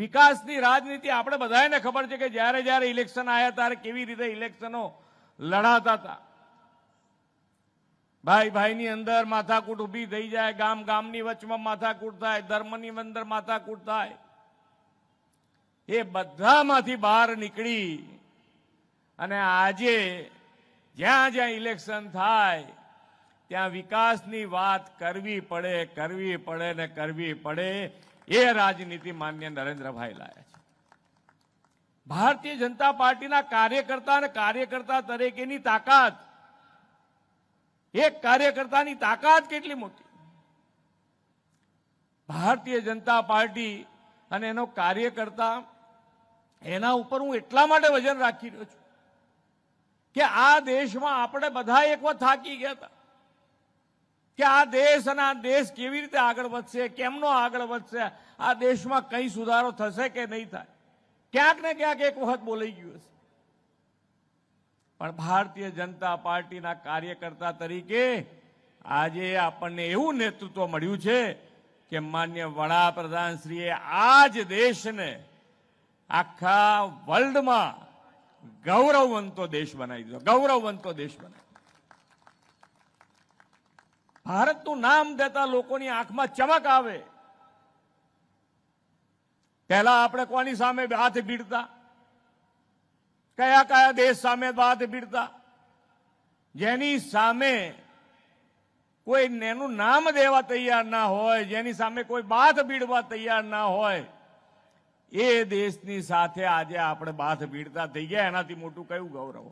વિકાસની રાજનીતિ આપણે બધાને ખબર છે કે જ્યારે જ્યારે ઇલેક્શન આવ્યા ત્યારે કેવી રીતે ઇલેક્શનો લડાતા હતા. ભાઈ ભાઈની અંદર માથાકૂટ ઊભી થઈ જાય, ગામ ગામની વચમાં માથાકૂટ થાય, ધર્મની અંદર માથાકૂટ થાય. એ બધામાંથી બહાર નીકળી અને આજે જ્યાં જ્યાં ઇલેક્શન થાય, ત્યાં વિકાસની વાત કરવી પડે કરવી પડે ને કરવી પડે. એ રાજનીતિ માન્ય નરેન્દ્રભાઈ લાયા છે. ભારતીય જનતા પાર્ટીના કાર્યકર્તા અને કાર્યકર્તા તરીકેની તાકાત. એક કાર્યકર્તાની તાકાત કેટલી મોટી? ભારતીય જનતા પાર્ટી અને એનો કાર્યકર્તા એના ઉપર હું એટલા માટે વજન રાખી રહ્યો છું કે આ દેશમાં આપણે બધા એક વખત થાકી ગયા હતા. કે આ દેશ અને આ દેશ કેવી રીતે આગળ વધશે, કેમનો આગળ વધશે, આ દેશમાં કઈ સુધારો થશે કે નહીં થાય? ક્યાંક ને ક્યાંક એક વખત બોલાઈ ગયું હશે. પણ ભારતીય જનતા પાર્ટીના કાર્યકર્તા તરીકે આજે આપણને એવું નેતૃત્વ મળ્યું છે કે માન્ય વડાપ્રધાનશ્રીએ આ જ દેશને આખા વર્લ્ડમાં ગૌરવવંતો દેશ બનાવી દીધો, ગૌરવવંતો દેશ બનાવી ભારતનું નામ દેતા લોકોની આંખમાં ચમક આવે. પહેલા આપણે કોની સામે હાથ ભીડતા કયા કયા દેશ સામે હાથ ભીડતા જેની સામે કોઈ એનું નામ દેવા તૈયાર ના હોય, જેની સામે કોઈ બાથ ભીડવા તૈયાર ના હોય, એ દેશની સાથે આજે આપણે બાથ ભીડતા થઈ ગયા. એનાથી મોટું કયું ગૌરવ?